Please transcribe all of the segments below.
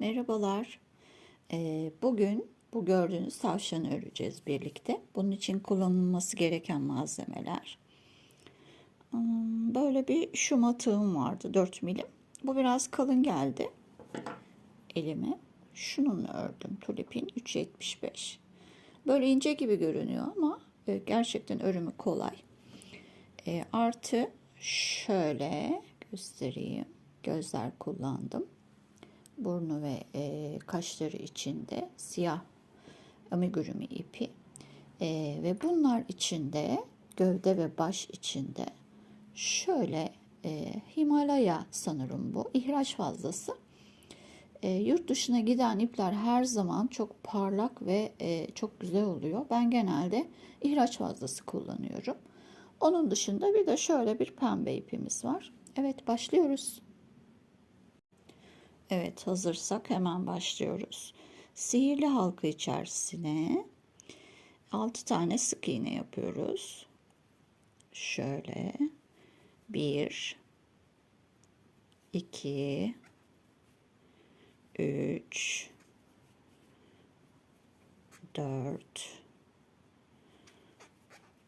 Merhabalar. Ee, bugün bu gördüğünüz tavşanı öreceğiz birlikte. Bunun için kullanılması gereken malzemeler. Hmm, Böyle bir şuma tığım vardı 4 milim. Bu biraz kalın geldi elime. Şununla ördüm tulipin 3.75. Böyle ince gibi görünüyor ama e, gerçekten örümü kolay. E, artı şöyle göstereyim. Gözler kullandım burnu ve e, kaşları içinde siyah amigurumi ipi e, ve bunlar içinde gövde ve baş içinde şöyle e, Himalaya sanırım bu ihraç fazlası. E, yurt dışına giden ipler her zaman çok parlak ve e, çok güzel oluyor. Ben genelde ihraç fazlası kullanıyorum. Onun dışında bir de şöyle bir pembe ipimiz var. Evet başlıyoruz. Evet hazırsak hemen başlıyoruz. Sihirli halka içerisine 6 tane sık iğne yapıyoruz. Şöyle 1 2 3 4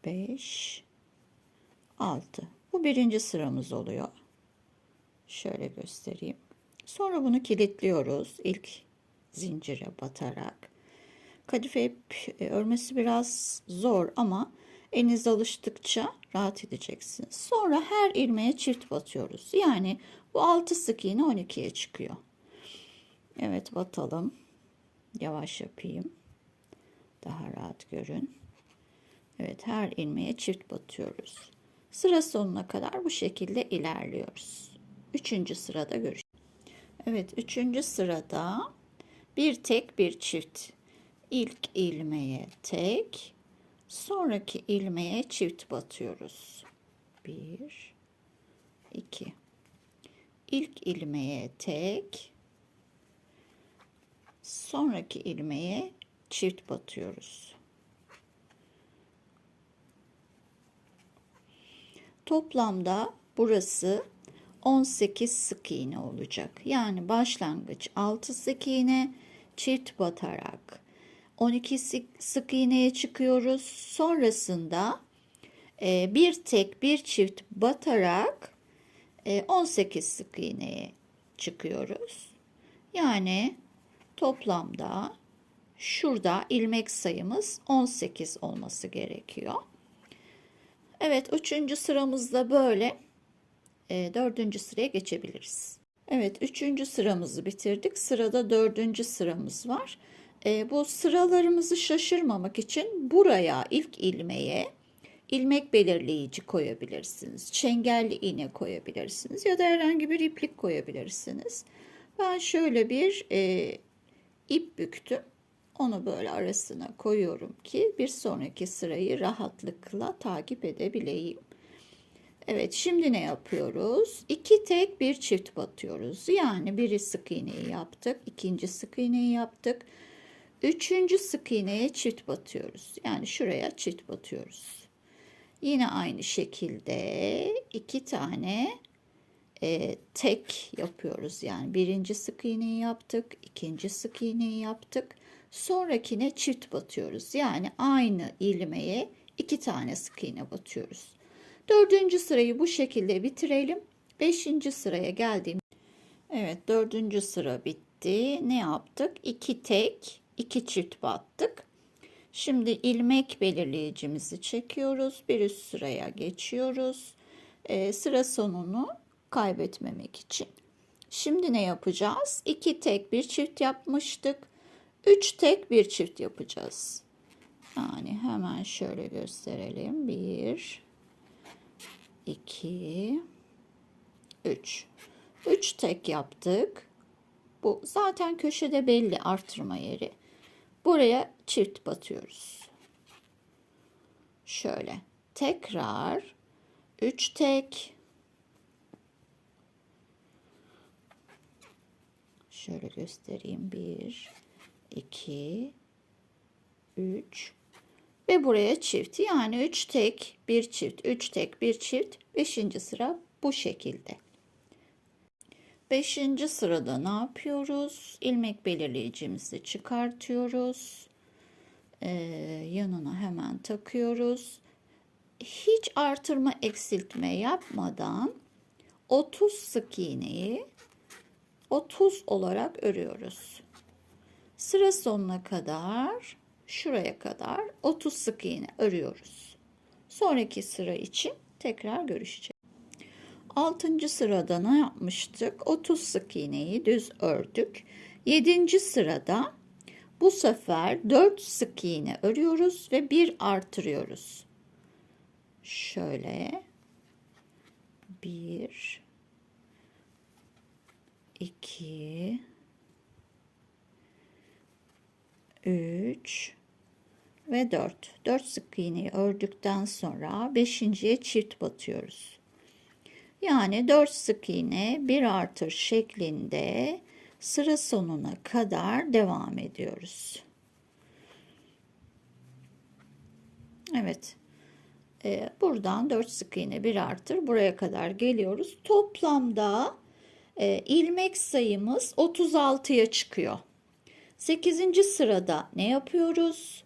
5 6 Bu birinci sıramız oluyor. Şöyle göstereyim. Sonra bunu kilitliyoruz ilk zincire batarak. Kadife ip e, örmesi biraz zor ama eliniz alıştıkça rahat edeceksiniz. Sonra her ilmeğe çift batıyoruz. Yani bu 6 sık iğne 12'ye çıkıyor. Evet batalım. Yavaş yapayım. Daha rahat görün. Evet her ilmeğe çift batıyoruz. Sıra sonuna kadar bu şekilde ilerliyoruz. Üçüncü sırada görüşürüz. Evet, üçüncü sırada bir tek bir çift. İlk ilmeğe tek, sonraki ilmeğe çift batıyoruz. Bir, iki. İlk ilmeğe tek, sonraki ilmeğe çift batıyoruz. Toplamda burası 18 sık iğne olacak. Yani başlangıç 6 sık iğne çift batarak 12 sık iğneye çıkıyoruz. Sonrasında e, bir tek bir çift batarak 18 e, sık iğneye çıkıyoruz. Yani toplamda şurada ilmek sayımız 18 olması gerekiyor. Evet üçüncü sıramızda böyle dördüncü sıraya geçebiliriz. Evet üçüncü sıramızı bitirdik. Sırada dördüncü sıramız var. E, bu sıralarımızı şaşırmamak için buraya ilk ilmeğe ilmek belirleyici koyabilirsiniz. Çengelli iğne koyabilirsiniz ya da herhangi bir iplik koyabilirsiniz. Ben şöyle bir e, ip büktüm. Onu böyle arasına koyuyorum ki bir sonraki sırayı rahatlıkla takip edebileyim. Evet şimdi ne yapıyoruz? İki tek bir çift batıyoruz. Yani biri sık iğneyi yaptık. ikinci sık iğneyi yaptık. Üçüncü sık iğneye çift batıyoruz. Yani şuraya çift batıyoruz. Yine aynı şekilde iki tane e, tek yapıyoruz. Yani birinci sık iğneyi yaptık. ikinci sık iğneyi yaptık. Sonrakine çift batıyoruz. Yani aynı ilmeğe iki tane sık iğne batıyoruz. Dördüncü sırayı bu şekilde bitirelim. Beşinci sıraya geldiğim. Evet dördüncü sıra bitti. Ne yaptık? İki tek, iki çift battık. Şimdi ilmek belirleyicimizi çekiyoruz. Bir üst sıraya geçiyoruz. Ee, sıra sonunu kaybetmemek için. Şimdi ne yapacağız? İki tek bir çift yapmıştık. Üç tek bir çift yapacağız. Yani hemen şöyle gösterelim. Bir, 2 3 3 tek yaptık. Bu zaten köşede belli artırma yeri. Buraya çift batıyoruz. Şöyle tekrar 3 tek Şöyle göstereyim. 1 2 3 ve buraya çift. Yani 3 tek, bir çift, 3 tek, bir çift. 5. sıra bu şekilde. Beşinci sırada ne yapıyoruz? İlmek belirleyicimizi çıkartıyoruz. Ee, yanına hemen takıyoruz. Hiç artırma eksiltme yapmadan 30 sık iğneyi 30 olarak örüyoruz. Sıra sonuna kadar şuraya kadar 30 sık iğne örüyoruz. Sonraki sıra için tekrar görüşeceğiz. 6. sırada ne yapmıştık? 30 sık iğneyi düz ördük. 7. sırada bu sefer 4 sık iğne örüyoruz ve 1 artırıyoruz. Şöyle 1 2 3 ve 4. 4 sık iğneyi ördükten sonra 5.ye çift batıyoruz. Yani 4 sık iğne 1 artır şeklinde sıra sonuna kadar devam ediyoruz. Evet. Ee, buradan 4 sık iğne 1 artır buraya kadar geliyoruz. Toplamda e, ilmek sayımız 36'ya çıkıyor. 8. sırada ne yapıyoruz?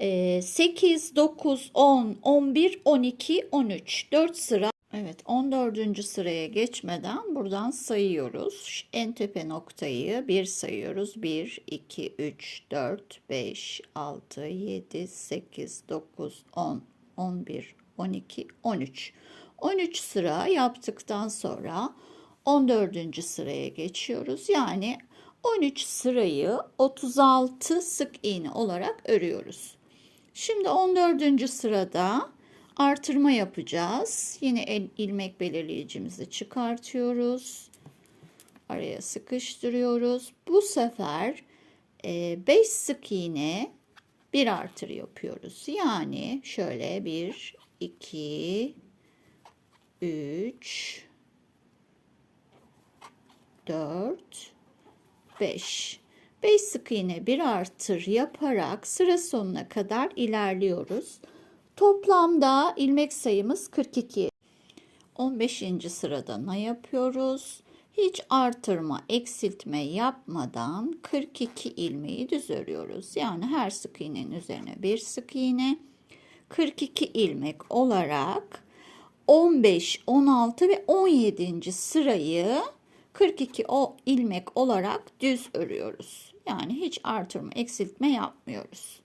8, 9, 10, 11, 12, 13. 4 sıra. Evet 14. sıraya geçmeden buradan sayıyoruz. En tepe noktayı 1 sayıyoruz. 1, 2, 3, 4, 5, 6, 7, 8, 9, 10, 11, 12, 13. 13 sıra yaptıktan sonra 14. sıraya geçiyoruz. Yani 13 sırayı 36 sık iğne olarak örüyoruz. Şimdi 14. sırada artırma yapacağız. Yine el ilmek belirleyicimizi çıkartıyoruz. Araya sıkıştırıyoruz. Bu sefer 5 e, sık iğne bir artır yapıyoruz. Yani şöyle 1 2 3 4 5 5 sık iğne bir artır yaparak sıra sonuna kadar ilerliyoruz. Toplamda ilmek sayımız 42. 15. sırada ne yapıyoruz? Hiç artırma, eksiltme yapmadan 42 ilmeği düz örüyoruz. Yani her sık iğnenin üzerine bir sık iğne 42 ilmek olarak 15, 16 ve 17. sırayı 42 o ilmek olarak düz örüyoruz. Yani hiç artırma, eksiltme yapmıyoruz.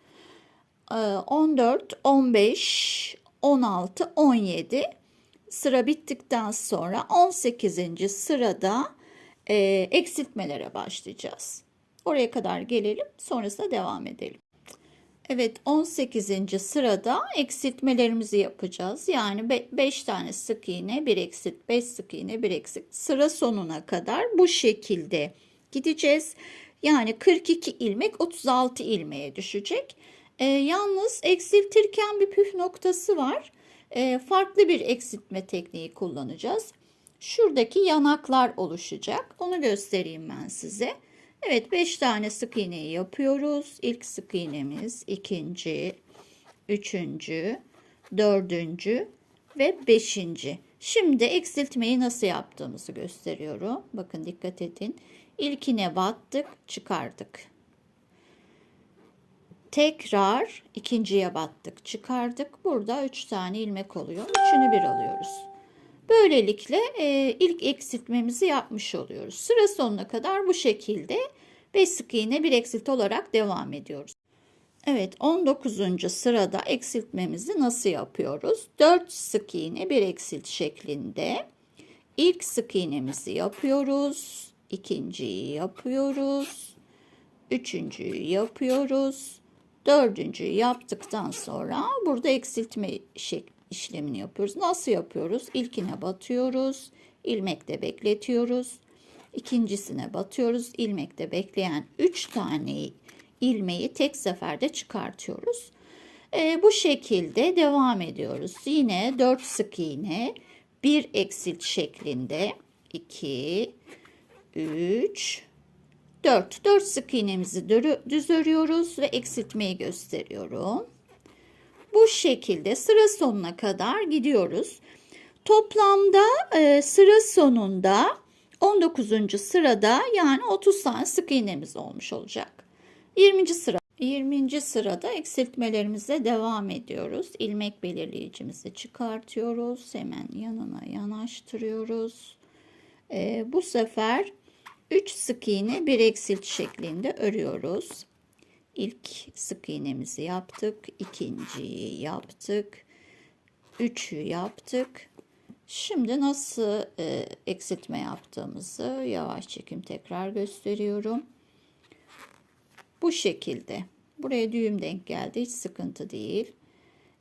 14, 15, 16, 17 sıra bittikten sonra 18. sırada e, eksiltmelere başlayacağız. Oraya kadar gelelim sonrasında devam edelim. Evet 18. sırada eksiltmelerimizi yapacağız. Yani 5 tane sık iğne, 1 eksilt, 5 sık iğne, 1 eksilt. Sıra sonuna kadar bu şekilde gideceğiz. Yani 42 ilmek 36 ilmeğe düşecek. E, yalnız eksiltirken bir püf noktası var. E, farklı bir eksiltme tekniği kullanacağız. Şuradaki yanaklar oluşacak. Onu göstereyim ben size. Evet 5 tane sık iğneyi yapıyoruz. İlk sık iğnemiz, ikinci, üçüncü, dördüncü ve beşinci. Şimdi eksiltmeyi nasıl yaptığımızı gösteriyorum. Bakın dikkat edin. İlkine battık, çıkardık. Tekrar ikinciye battık, çıkardık. Burada üç tane ilmek oluyor. Üçünü bir alıyoruz. Böylelikle e, ilk eksiltmemizi yapmış oluyoruz. Sıra sonuna kadar bu şekilde 5 sık iğne bir eksilt olarak devam ediyoruz. Evet 19. sırada eksiltmemizi nasıl yapıyoruz? 4 sık iğne bir eksilt şeklinde ilk sık iğnemizi yapıyoruz. İkinciyi yapıyoruz. Üçüncüyü yapıyoruz. Dördüncüyü yaptıktan sonra burada eksiltme işlemini yapıyoruz. Nasıl yapıyoruz? İlkine batıyoruz. ilmekte bekletiyoruz. İkincisine batıyoruz. ilmekte bekleyen 3 tane ilmeği tek seferde çıkartıyoruz. E, bu şekilde devam ediyoruz. Yine 4 sık iğne, 1 eksilt şeklinde 2 3 4 4 sık iğnemizi düz örüyoruz ve eksiltmeyi gösteriyorum. Bu şekilde sıra sonuna kadar gidiyoruz. Toplamda e, sıra sonunda 19. sırada yani 30 tane sık iğnemiz olmuş olacak. 20. sıra 20. sırada eksiltmelerimize devam ediyoruz. İlmek belirleyicimizi çıkartıyoruz. Hemen yanına yanaştırıyoruz. Ee, bu sefer 3 sık iğne bir eksilt şeklinde örüyoruz. İlk sık iğnemizi yaptık. ikinciyi yaptık. Üçü yaptık. Şimdi nasıl e, eksiltme yaptığımızı yavaş çekim tekrar gösteriyorum. Bu şekilde. Buraya düğüm denk geldi. Hiç sıkıntı değil.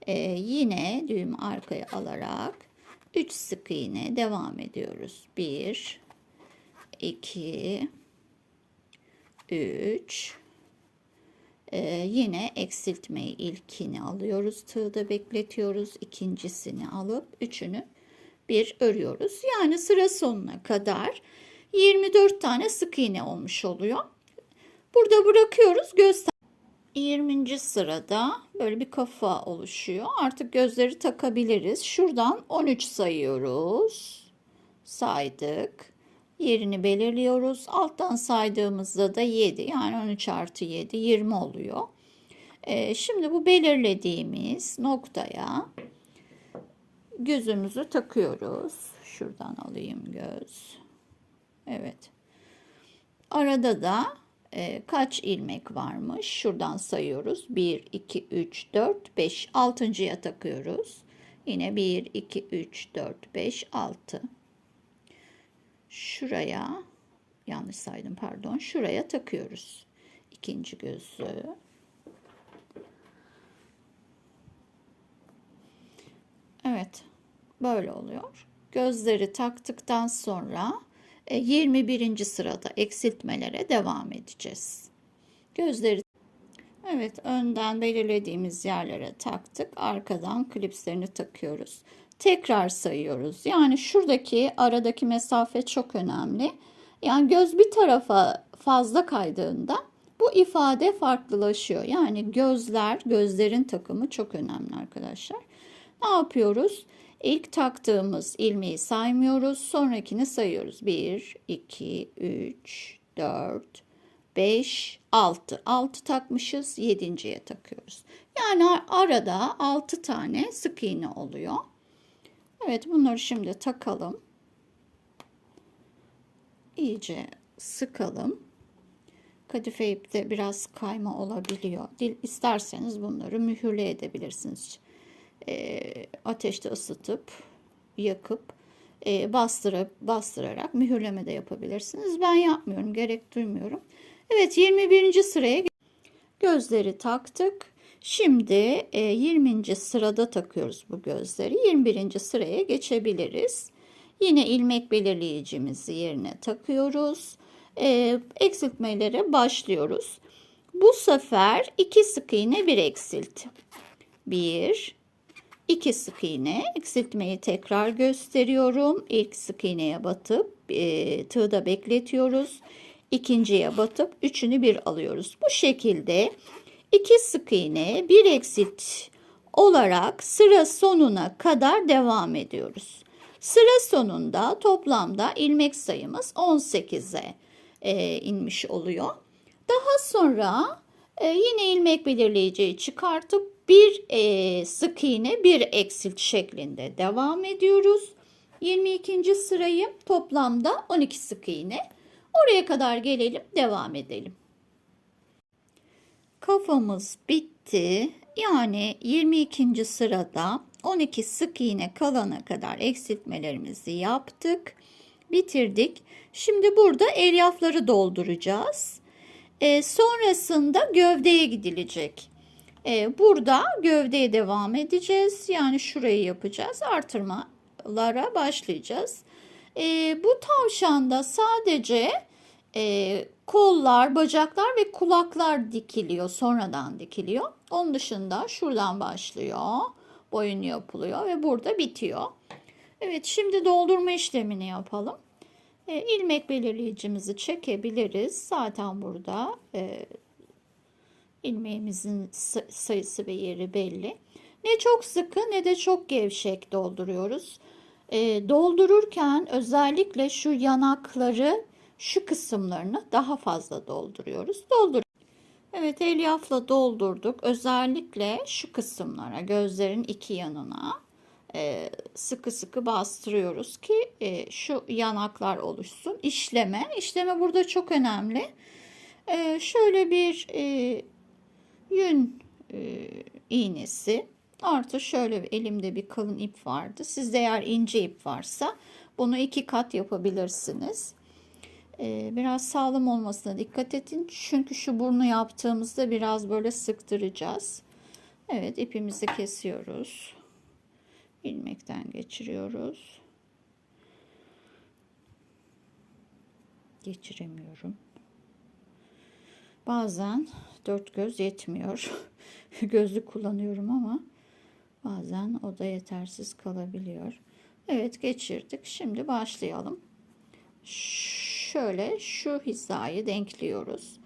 E, yine düğüm arkaya alarak 3 sık iğne devam ediyoruz. 1 2 3 ee, yine eksiltmeyi ilkini alıyoruz. Tığda bekletiyoruz. ikincisini alıp üçünü bir örüyoruz. Yani sıra sonuna kadar 24 tane sık iğne olmuş oluyor. Burada bırakıyoruz. Göz 20. sırada böyle bir kafa oluşuyor. Artık gözleri takabiliriz. Şuradan 13 sayıyoruz. Saydık. Yerini belirliyoruz. Alttan saydığımızda da 7 yani 13 artı 7 20 oluyor. Ee, şimdi bu belirlediğimiz noktaya gözümüzü takıyoruz. Şuradan alayım göz. Evet. Arada da e, kaç ilmek varmış? Şuradan sayıyoruz. 1, 2, 3, 4, 5. Altıncıya takıyoruz. Yine 1, 2, 3, 4, 5, 6. Şuraya yanlış saydım pardon. Şuraya takıyoruz. İkinci gözü. Evet. Böyle oluyor. Gözleri taktıktan sonra 21. E, sırada eksiltmelere devam edeceğiz. Gözleri Evet, önden belirlediğimiz yerlere taktık. Arkadan klipslerini takıyoruz. Tekrar sayıyoruz. Yani şuradaki aradaki mesafe çok önemli. Yani göz bir tarafa fazla kaydığında bu ifade farklılaşıyor. Yani gözler, gözlerin takımı çok önemli arkadaşlar. Ne yapıyoruz? İlk taktığımız ilmeği saymıyoruz. Sonrakini sayıyoruz. 1, 2, 3, 4, 5, 6. 6 takmışız. 7.ye takıyoruz. Yani arada 6 tane sık iğne oluyor. Evet bunları şimdi takalım. İyice sıkalım. Kadife ipte biraz kayma olabiliyor. Dil isterseniz bunları mühürle edebilirsiniz e, ateşte ısıtıp yakıp e, bastırıp bastırarak mühürleme de yapabilirsiniz. Ben yapmıyorum, gerek duymuyorum. Evet 21. sıraya gözleri taktık. Şimdi e, 20. sırada takıyoruz bu gözleri. 21. sıraya geçebiliriz. Yine ilmek belirleyicimizi yerine takıyoruz. E, eksiltmelere başlıyoruz. Bu sefer iki sık iğne bir eksilt. 1 2 sık iğne eksiltmeyi tekrar gösteriyorum. İlk sık iğneye batıp e, tığda bekletiyoruz. İkinciye batıp üçünü bir alıyoruz. Bu şekilde iki sık iğne bir eksilt olarak sıra sonuna kadar devam ediyoruz. Sıra sonunda toplamda ilmek sayımız 18'e e, inmiş oluyor. Daha sonra e, yine ilmek belirleyiciyi çıkartıp bir e, sık iğne bir eksilt şeklinde devam ediyoruz. 22. sırayı toplamda 12 sık iğne. Oraya kadar gelelim devam edelim. Kafamız bitti. Yani 22. sırada 12 sık iğne kalana kadar eksiltmelerimizi yaptık. Bitirdik. Şimdi burada elyafları dolduracağız. E, sonrasında gövdeye gidilecek. E, burada gövdeye devam edeceğiz. Yani şurayı yapacağız. Artırmalara başlayacağız. E, bu tavşanda sadece e, kollar, bacaklar ve kulaklar dikiliyor. Sonradan dikiliyor. Onun dışında şuradan başlıyor. Boyun yapılıyor ve burada bitiyor. Evet şimdi doldurma işlemini yapalım. E, ilmek belirleyicimizi çekebiliriz. Zaten burada e, ilmeğimizin sayısı ve yeri belli. Ne çok sıkı ne de çok gevşek dolduruyoruz. E, doldururken özellikle şu yanakları şu kısımlarını daha fazla dolduruyoruz. Doldur. Evet elyafla doldurduk. Özellikle şu kısımlara gözlerin iki yanına e, sıkı sıkı bastırıyoruz ki e, şu yanaklar oluşsun. İşleme. İşleme burada çok önemli. E, şöyle bir e, yün e, iğnesi artı şöyle elimde bir kalın ip vardı. Sizde eğer ince ip varsa bunu iki kat yapabilirsiniz. E, biraz sağlam olmasına dikkat edin. Çünkü şu burnu yaptığımızda biraz böyle sıktıracağız. Evet ipimizi kesiyoruz. ilmekten geçiriyoruz. Geçiremiyorum. Bazen dört göz yetmiyor. Gözlük kullanıyorum ama bazen o da yetersiz kalabiliyor. Evet geçirdik. Şimdi başlayalım. Şöyle şu hizayı denkliyoruz.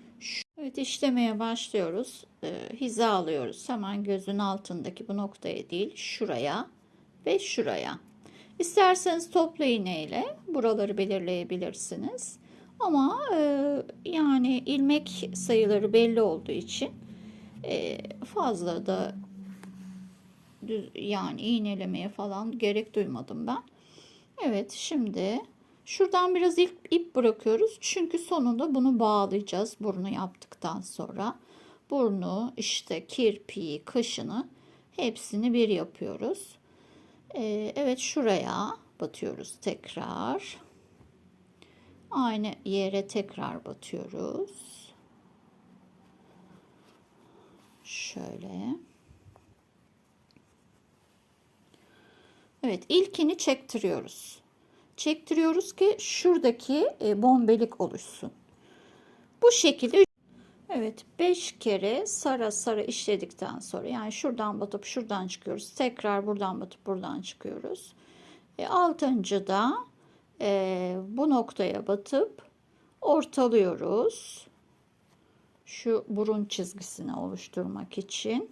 Evet işlemeye başlıyoruz. Ee, hiza alıyoruz. Hemen gözün altındaki bu noktaya değil şuraya ve şuraya. İsterseniz toplu iğne buraları belirleyebilirsiniz. Ama e, yani ilmek sayıları belli olduğu için e, fazla da düz, yani iğnelemeye falan gerek duymadım ben. Evet şimdi şuradan biraz ip, ip bırakıyoruz. Çünkü sonunda bunu bağlayacağız burnu yaptıktan sonra. Burnu işte kirpiği kaşını hepsini bir yapıyoruz. Ee, evet şuraya batıyoruz tekrar. Aynı yere tekrar batıyoruz. Şöyle. Evet ilkini çektiriyoruz. Çektiriyoruz ki şuradaki e, bombelik oluşsun. Bu şekilde Evet 5 kere sara sara işledikten sonra yani şuradan batıp şuradan çıkıyoruz. Tekrar buradan batıp buradan çıkıyoruz. E, altıncı da e, bu noktaya batıp ortalıyoruz. Şu burun çizgisini oluşturmak için.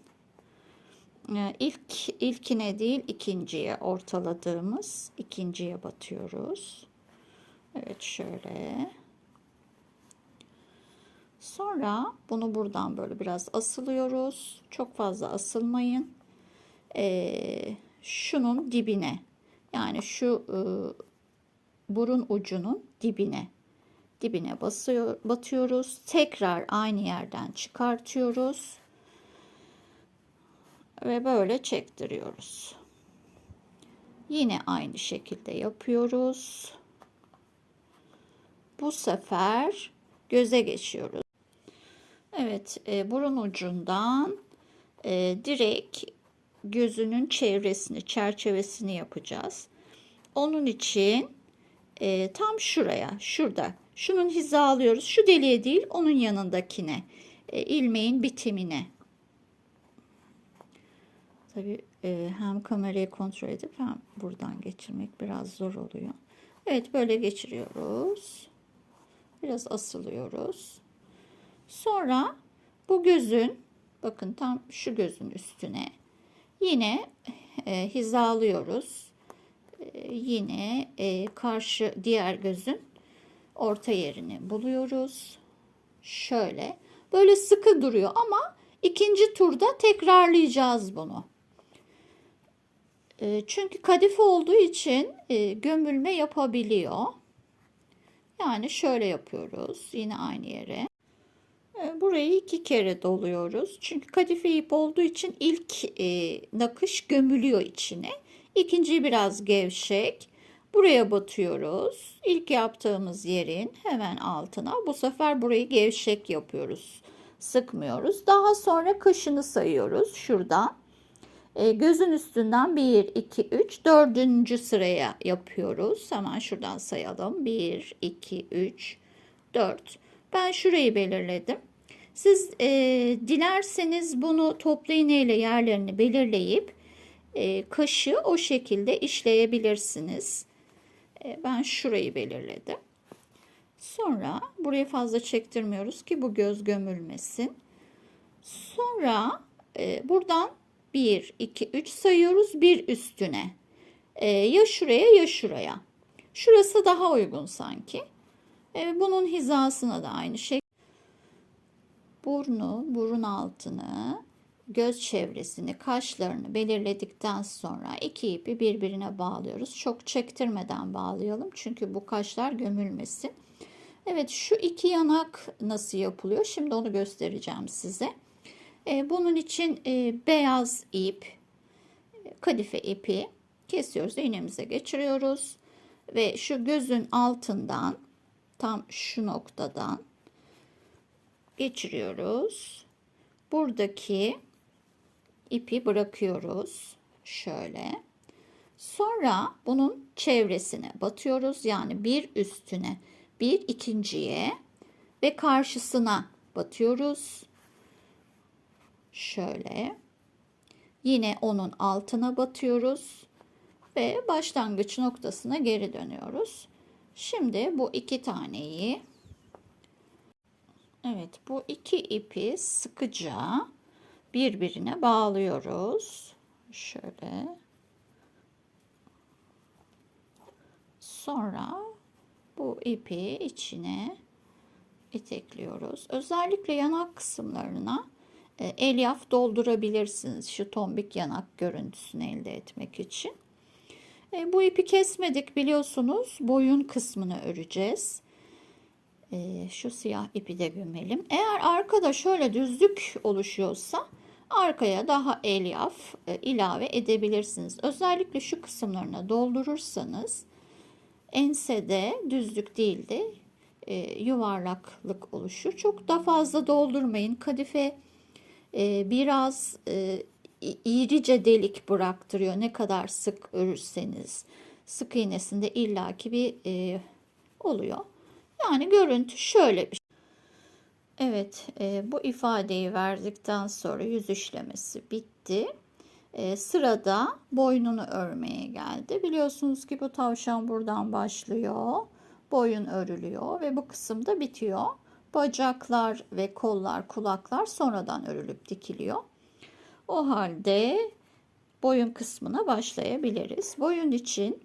E, ilk ilkine değil ikinciye ortaladığımız ikinciye batıyoruz. Evet şöyle. Sonra bunu buradan böyle biraz asılıyoruz. Çok fazla asılmayın. Ee, şunun dibine yani şu e, burun ucunun dibine dibine basıyor, batıyoruz. Tekrar aynı yerden çıkartıyoruz. Ve böyle çektiriyoruz. Yine aynı şekilde yapıyoruz. Bu sefer göze geçiyoruz. Evet, e, burun ucundan e, direkt gözünün çevresini, çerçevesini yapacağız. Onun için e, tam şuraya, şurada. Şunun hizalıyoruz. Şu deliğe değil, onun yanındakine. E, ilmeğin bitimine. Tabii e, hem kamerayı kontrol edip hem buradan geçirmek biraz zor oluyor. Evet böyle geçiriyoruz. Biraz asılıyoruz. Sonra bu gözün bakın tam şu gözün üstüne yine e, hizalıyoruz. E, yine e, karşı diğer gözün orta yerini buluyoruz. Şöyle böyle sıkı duruyor ama ikinci turda tekrarlayacağız bunu. E, çünkü kadife olduğu için e, gömülme yapabiliyor. Yani şöyle yapıyoruz yine aynı yere. E, burayı iki kere doluyoruz. Çünkü kadife ip olduğu için ilk e, nakış gömülüyor içine. İkinciyi biraz gevşek. Buraya batıyoruz. İlk yaptığımız yerin hemen altına. Bu sefer burayı gevşek yapıyoruz. Sıkmıyoruz. Daha sonra kaşını sayıyoruz şuradan. E, gözün üstünden 1, 2, 3, 4. sıraya yapıyoruz. Hemen şuradan sayalım. 1, 2, 3, 4. Ben şurayı belirledim. Siz e, dilerseniz bunu toplu iğne yerlerini belirleyip e, kaşı o şekilde işleyebilirsiniz. E, ben şurayı belirledim. Sonra burayı fazla çektirmiyoruz ki bu göz gömülmesin. Sonra e, buradan 1, 2, 3 sayıyoruz bir üstüne. Ee, ya şuraya ya şuraya. Şurası daha uygun sanki. Ee, bunun hizasına da aynı şey. Burnu, burun altını, göz çevresini, kaşlarını belirledikten sonra iki ipi birbirine bağlıyoruz. Çok çektirmeden bağlayalım çünkü bu kaşlar gömülmesin. Evet şu iki yanak nasıl yapılıyor? Şimdi onu göstereceğim size. Ee, bunun için e, beyaz ip, kadife ipi kesiyoruz. iğnemize geçiriyoruz. Ve şu gözün altından tam şu noktadan geçiriyoruz. Buradaki ipi bırakıyoruz. Şöyle. Sonra bunun çevresine batıyoruz. Yani bir üstüne bir ikinciye ve karşısına batıyoruz. Şöyle. Yine onun altına batıyoruz ve başlangıç noktasına geri dönüyoruz. Şimdi bu iki taneyi Evet bu iki ipi sıkıca birbirine bağlıyoruz. Şöyle. Sonra bu ipi içine itekliyoruz. Özellikle yanak kısımlarına elyaf doldurabilirsiniz şu tombik yanak görüntüsünü elde etmek için. E, bu ipi kesmedik biliyorsunuz. Boyun kısmını öreceğiz. E, şu siyah ipi de gömelim. Eğer arkada şöyle düzlük oluşuyorsa arkaya daha elyaf e, ilave edebilirsiniz. Özellikle şu kısımlarına doldurursanız ensede düzlük değil de e, yuvarlaklık oluşur. Çok da fazla doldurmayın. Kadife e, biraz e, iğrice delik bıraktırıyor. Ne kadar sık örürseniz sık iğnesinde illaki bir e, oluyor. Yani görüntü şöyle bir şey. Evet e, bu ifadeyi verdikten sonra yüz işlemesi bitti. Sırada boynunu örmeye geldi. Biliyorsunuz ki bu tavşan buradan başlıyor. Boyun örülüyor ve bu kısımda bitiyor. Bacaklar ve kollar, kulaklar sonradan örülüp dikiliyor. O halde boyun kısmına başlayabiliriz. Boyun için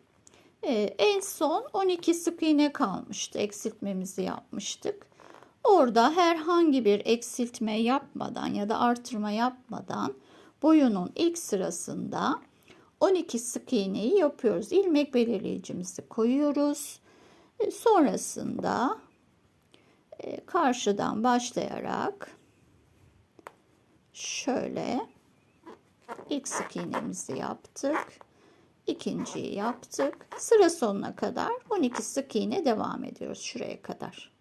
e, en son 12 sık iğne kalmıştı. Eksiltmemizi yapmıştık. Orada herhangi bir eksiltme yapmadan ya da artırma yapmadan boyunun ilk sırasında 12 sık iğneyi yapıyoruz. İlmek belirleyicimizi koyuyoruz. E, sonrasında karşıdan başlayarak şöyle ilk sık iğnemizi yaptık. ikinciyi yaptık. Sıra sonuna kadar 12 sık iğne devam ediyoruz şuraya kadar.